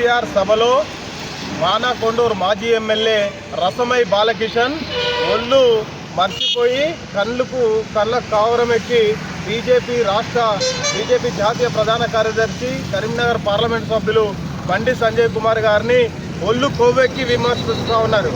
కేసీఆర్ సభలో వానాకొండూరు మాజీ ఎమ్మెల్యే రసమై బాలకిషన్ ఒళ్ళు మర్చిపోయి కళ్ళకు కళ్ళకు కావరం ఎక్కి బీజేపీ రాష్ట్ర బీజేపీ జాతీయ ప్రధాన కార్యదర్శి కరీంనగర్ పార్లమెంట్ సభ్యులు బండి సంజయ్ కుమార్ గారిని ఒళ్ళు కొవ్వెక్కి విమర్శిస్తూ ఉన్నారు.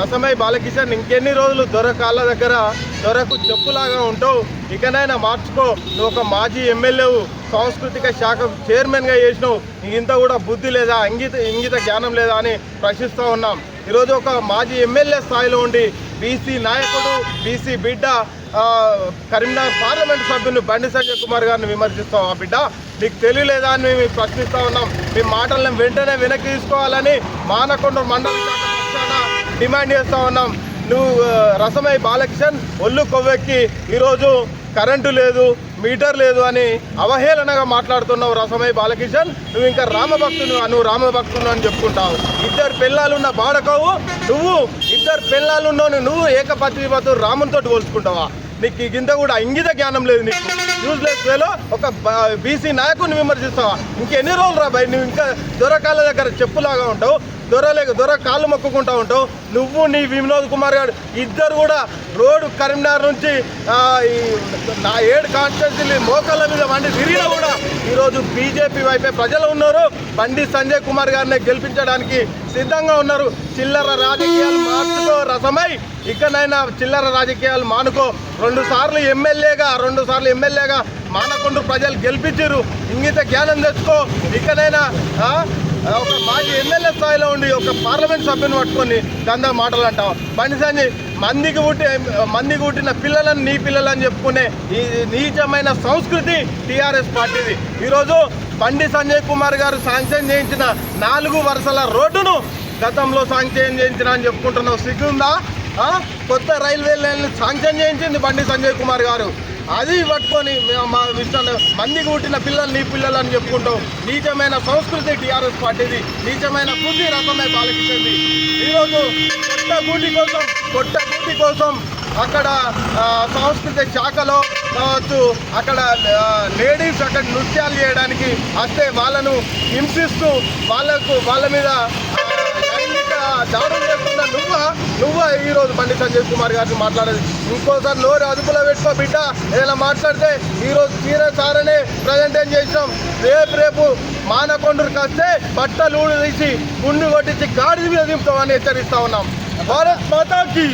రసమై బాలకిషన్ ఇంకెన్ని రోజులు దొర కాళ్ళ దగ్గర దొరకు చెప్పులాగా ఉంటావు ఇకనైనా మార్చుకో నువ్వు ఒక మాజీ ఎమ్మెల్యేవు. సాంస్కృతిక శాఖ చైర్మన్గా చేసినావు. ఇంత కూడా బుద్ధి లేదా ఇంగిత ఇంగిత జ్ఞానం లేదా అని ప్రశ్నిస్తూ ఉన్నాం. ఈరోజు ఒక మాజీ ఎమ్మెల్యే స్థాయిలో ఉండి బీసీ నాయకుడు బీసీ బిడ్డ కరీంనగర్ పార్లమెంట్ సభ్యుని బండి సంజయ్ కుమార్ గారిని విమర్శిస్తాం. ఆ బిడ్డ మీకు తెలియలేదా అని మేము ప్రశ్నిస్తూ ఉన్నాం. మీ మాటలను వెంటనే వెనక్కి తీసుకోవాలని మానకొండ మండల డిమాండ్ చేస్తూ ఉన్నాం. నువ్వు రసమై బాలకిషన్ ఒళ్ళు కొవ్వెక్కి. ఈరోజు కరెంటు లేదు మీటర్ లేదు అని అవహేళనగా మాట్లాడుతున్నావు రసమై బాలకిషన్ నువ్వు ఇంకా రామభక్తులు నువ్వు రామభక్తులు అని చెప్పుకుంటావు ఇద్దరు పిల్లలున్న బాడకవు నువ్వు ఇద్దరు పిల్లలున్నోని నువ్వు ఏకపత్రిపతు రామునితో పోల్చుకుంటావా నీకు ఇంత కూడా ఇంగిత జ్ఞానం లేదు నీకు యూజ్లెస్ వేలో ఒక బీసీ నాయకుడిని విమర్శిస్తావా ఇంకెన్ని రోజులు రా భయ్ నువ్వు ఇంకా దొరకాల దగ్గర చెప్పులాగా ఉంటావు దొరలేక దొర కాళ్ళు మొక్కుకుంటా ఉంటావు. నువ్వు నీ వినోద్ కుమార్ గారు ఇద్దరు కూడా రోడ్డు కరీంనగర్ నుంచి నా ఏడు కాన్స్టిట్యూన్సీ మోకాళ్ళ మీద వండి తిరిగినా కూడా ఈరోజు బీజేపీ వైపే ప్రజలు ఉన్నారు. బండి సంజయ్ కుమార్ గారిని గెలిపించడానికి సిద్ధంగా ఉన్నారు. చిల్లర రాజకీయాలు మార్చుకో రసమై. ఇకనైనా చిల్లర రాజకీయాలు మానుకో. రెండు సార్లు ఎమ్మెల్యేగా రెండు సార్లు ఎమ్మెల్యేగా మానకొండ ప్రజలు గెలిపించారు. ఇంగిత జ్ఞానం తెచ్చుకో. ఇకనైనా ఒక మాజీ ఎమ్మెల్యే స్థాయిలో ఉండి ఒక పార్లమెంట్ సభ్యుని పట్టుకొని గంధ మాటలు అంటాం. బండి సంజయ్ మందికి పుట్టి మందికి పుట్టిన పిల్లలని నీ పిల్లలని చెప్పుకునే ఈ నీచమైన సంస్కృతి టీఆర్ఎస్ పార్టీది. ఈరోజు బండి సంజయ్ కుమార్ గారు శాంక్షన్ చేయించిన నాలుగు వరుసల రోడ్డును గతంలో శాంక్షన్ చేయించిన అని చెప్పుకుంటున్నావు. సిగ్గుందా? కొత్త రైల్వే లైన్లు శాంక్షన్ చేయించింది బండి సంజయ్ కుమార్ గారు. అది పట్టుకొని మేము మా ఇష్టం మందికి పుట్టిన పిల్లలు నీ పిల్లలు అని చెప్పుకుంటాం. నీచమైన సంస్కృతి టీఆర్ఎస్ పార్టీది. నీచమైన బుద్ధి రకమే బాలకిస్తుంది ఈరోజు కొత్త గూటి కోసం కొత్త గూటి కోసం అక్కడ సాంస్కృతిక శాఖలో కావచ్చు అక్కడ లేడీస్ అక్కడ నృత్యాలు చేయడానికి వస్తే వాళ్ళను హింసిస్తూ వాళ్ళకు వాళ్ళ మీద దాడులు లేకుండా నువ్వా నువ్వా ఈరోజు బండి సంజయ్ కుమార్ గారిని మాట్లాడేది? ఇంకోసారి నోరు అదుపులో పెట్టుకో బిడ్డ. ఇలా మాట్లాడితే ఈరోజు తీరే సారనే ప్రజెంటేషన్ చేసినాం. రేపు రేపు మానకొండూరుకి వస్తే బట్టలూడు తీసి గుండు కొట్టించి గాడి మీద దింపుతామని హెచ్చరిస్తా ఉన్నాం. భారత్ మాతాకి